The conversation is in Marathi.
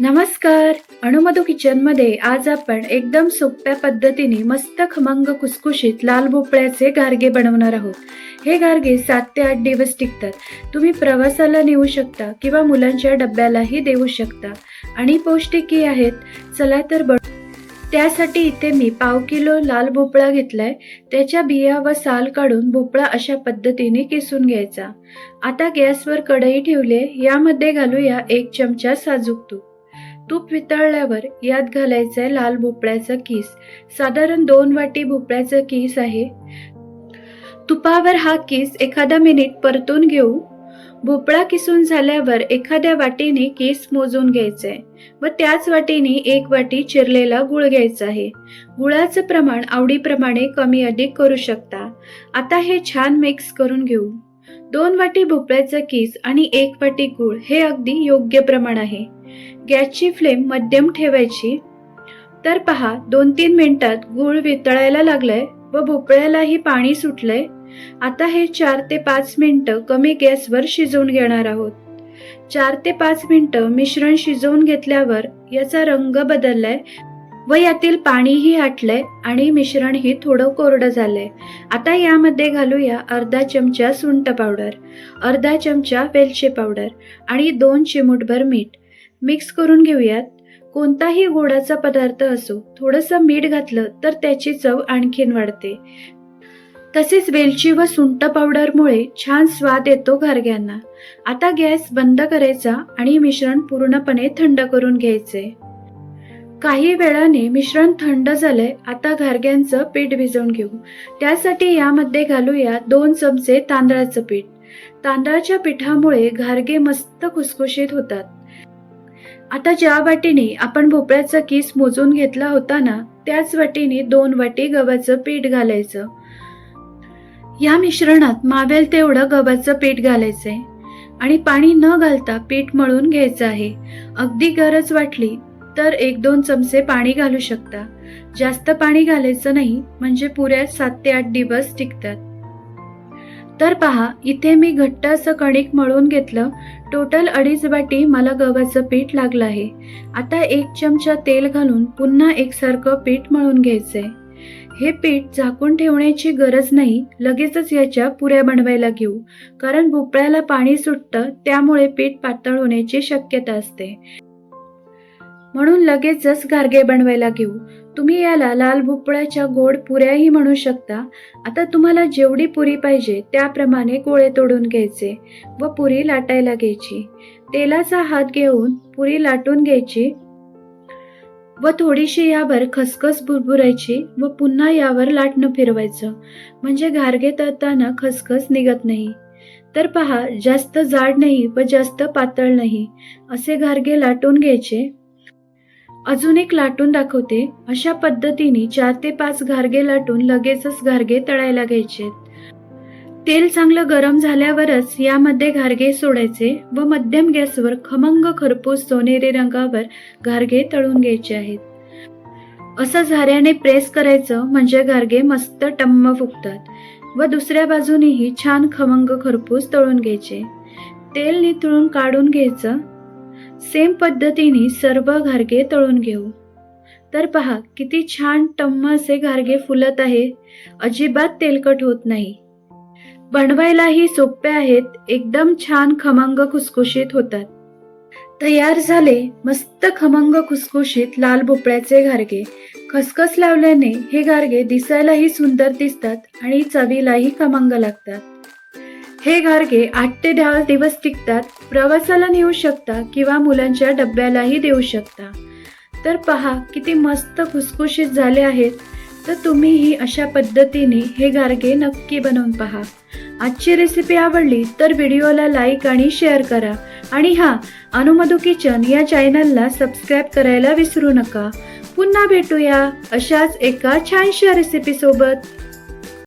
नमस्कार. अणुमधू किचनमध्ये आज आपण एकदम सोप्या पद्धतीने मस्त खमंग कुसकुशीत लाल भोपळ्याचे गारगे बनवणार आहोत. हे गारगे सात ते आठ दिवस टिकतात. तुम्ही प्रवासाला नेऊ शकता किंवा मुलांच्या डब्यालाही देऊ शकता. आणि पौष्टिकही आहेत. चला तर बन त्यासाठी इथे मी पाव किलो लाल भोपळा घेतलाय. त्याच्या बिया व साल काढून भोपळा अशा पद्धतीने किसून घ्यायचा. आता गॅसवर कढई ठेवले यामध्ये घालूया एक चमचा साजूक तूप. तूप वितळल्यावर यात घालायचं आहे लाल भोपळ्याचा किस. साधारण दोन वाटी भोपळ्याचा किस आहे. तुपावर हा किस एखादा मिनिट परतून घेऊ. भोपळा किसून झाल्यावर एखाद्या वाटीने केस मोजून घ्यायचंय व त्याच वाटीने एक वाटी चिरलेला गुळ घ्यायचा आहे. गुळाचं प्रमाण आवडीप्रमाणे कमी अधिक करू शकता. आता हे छान मिक्स करून घेऊ. दोन वाटी भोपळ्याचा किस आणि एक वाटी गुळ हे अगदी योग्य प्रमाण आहे. गॅसची फ्लेम मध्यम ठेवायची. तर पहा दोन तीन मिनिटात गूळ वितळायला लागलाय व भोपळ्यालाही पाणी सुटलंय. आता हे चार ते पाच मिनिटं कमी गॅसवर शिजवून घेणार आहोत. चार ते पाच मिनिटं मिश्रण शिजवून घेतल्यावर याचा रंग बदललाय व यातील पाणीही आटलंय आणि मिश्रणही थोडं कोरडं झालंय. आता यामध्ये घालूया अर्धा चमचा सुंट पावडर अर्धा चमचा वेलची पावडर आणि दोन चिमूटभर मीठ. मिक्स करून घेऊयात. कोणताही गोडाचा पदार्थ असो थोडंसं मीठ घातलं तर त्याची चव आणखीन वाढते. तसेच वेलची व सुंठ पावडरमुळे छान स्वाद येतो घारग्यांना. आता गॅस बंद करायचा आणि मिश्रण पूर्णपणे थंड करून घ्यायचे. काही वेळाने मिश्रण थंड झालंय आता घारग्यांचं पीठ भिजवून घेऊ. त्यासाठी यामध्ये घालूया दोन चमचे तांदळाचं पीठ. तांदळाच्या पिठामुळे घारगे मस्त खुसखुशीत होतात. आता ज्या वाटीने आपण भोपळ्याचा किस मोजून घेतला होता ना त्याच वाटीने दोन वाटी गव्हाचं पीठ घालायचं. या मिश्रणात मावेल तेवढं गव्हाचं पीठ घालायचंय. आणि पाणी न घालता पीठ मळून घ्यायचं आहे. अगदी गरज वाटली तर एक दोन चमचे पाणी घालू शकता. जास्त पाणी घालायचं नाही म्हणजे पुऱ्या सात ते आठ दिवस टिकतात. तर पहा इथे मी घट्ट असं कणिक मळून घेतलं. टोटल अडीच वाटी मला गव्हाचं पीठ लागलं आहे. आता एक चमचा तेल घालून पुन्हा एकसारखं पीठ मळून घ्यायचंय. हे पीठ झाकून ठेवण्याची गरज नाही लगेचच याच्या पुऱ्या बनवायला घेऊ. कारण भोपळ्याला पाणी सुटतं त्यामुळे पीठ पातळ होण्याची शक्यता असते. म्हणून लगेचच गारगे बनवायला घेऊ. तुम्ही याला लाल भोपळ्याच्या गोड पुऱ्याही म्हणू शकता. आता तुम्हाला जेवढी पुरी पाहिजे त्याप्रमाणे गोळे तोडून घ्यायचे व पुरी लाटायला घ्यायची. तेलाचा हात घेऊन पुरी लाटून घ्यायची व थोडीशी यावर खसखस भुरभुरायची व पुन्हा यावर लाटणं फिरवायचं. म्हणजे घारगे तळताना खसखस निघत नाही. तर पहा जास्त जाड नाही व जास्त पातळ नाही. असे घारगे लाटून घ्यायचे. अजून एक लाटून दाखवते. अशा पद्धतीने चार ते पाच घारगे लाटून लगेचच घारगे तळायला घ्यायचे. तेल चांगलं गरम झाल्यावरच यामध्ये घारगे सोडायचे व मध्यम गॅसवर खमंग खरपूस सोनेरी रंगावर घारगे तळून घ्यायचे आहेत. असं झाऱ्याने प्रेस करायचं म्हणजे घारगे मस्त टम्म फुगतात व दुसऱ्या बाजूनेही छान खमंग खरपूस तळून घ्यायचे. तेल निथळून काढून घ्यायचं. सेम पद्धतीने सर्व घारगे तळून घेऊ. तर पहा किती छान टम्म असे घारगे फुलत आहे. अजिबात तेलकट होत नाही. बनवायलाही सोपे आहेत एकदम छान खमंग खुसखुशीत होतात. तयार झाले मस्त खमंग खुसखुशीत लाल भोपळ्याचे घारगे. खसखस लावल्याने हे घारगे दिसायलाही सुंदर दिसतात आणि चवीलाही खमंग लागतात. हे घारगे आठ ते दहा दिवस टिकतात प्रवासाला नेऊ शकता किंवा मुलांच्या डब्यालाही देऊ शकता. तर पहा किती मस्त खुसखुशीत झाले आहेत. तर तुम्हीही अशा पद्धतीने हे गारगे नक्की बनवून पहा. आजची रेसिपी आवडली तर व्हिडिओला लाईक आणि शेअर करा. आणि हां अनुमधू किचन या चॅनलला सबस्क्राईब करायला विसरू नका. पुन्हा भेटूया अशाच एका छानशा रेसिपीसोबत